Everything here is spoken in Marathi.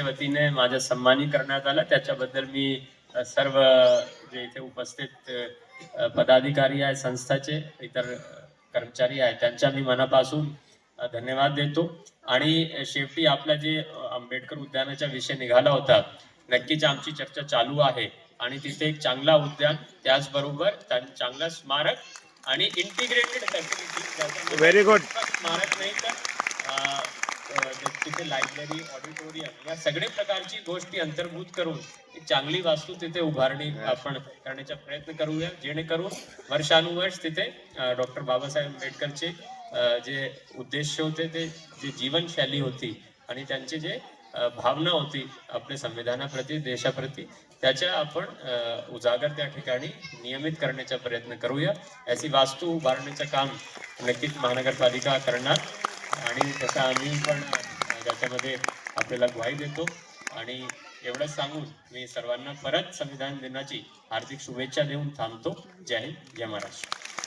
वतीने माझ्या सन्मानी करण्यात आला. त्याच्याबद्दल मी सर्व जे इथे उपस्थित पदाधिकारी आहे संस्थाचे इतर कर्मचारी आहेत त्यांच्या मी मनापासून धन्यवाद देतो. आणि शेवटी आपला जे आंबेडकर उद्यानाचा विषय निघाला होता नक्कीच आमची चर्चा चालू आहे. आणि तिथे एक चांगला उद्यान त्याचबरोबर त्या- चांगला स्मारक आणि इंटिग्रेटेड फॅसिलिटी Very good. स्मारक नाही तर तिथे लायब्ररी ऑडिटोरियम या सगळे प्रकारची गोष्टी अंतर्भूत करून एक चांगली वास्तू तिथे उभारणी आपण करण्याचा प्रयत्न करूया. जेणेकरून वर्षानुवर्ष तिथे डॉक्टर बाबासाहेब आंबेडकरचे जे उद्देश होते ते जे जीवनशैली होती आणि त्यांचे जे भावना होती आपल्या संविधानाप्रती देशाप्रती त्याच्या आपण उजागर त्या ठिकाणी नियमित करण्याचा प्रयत्न करूया. अशी वास्तू उभारण्याचं काम नक्कीच महानगरपालिका करणार. आणि तसं आम्ही पण आणि त्याच्यामध्ये आपल्याला ग्वाही देतो. आणि एवढंच सांगून मी सर्वांना परत संविधान दिनाची हार्दिक शुभेच्छा देऊन थांबतो. जय हिंद जय महाराष्ट्र.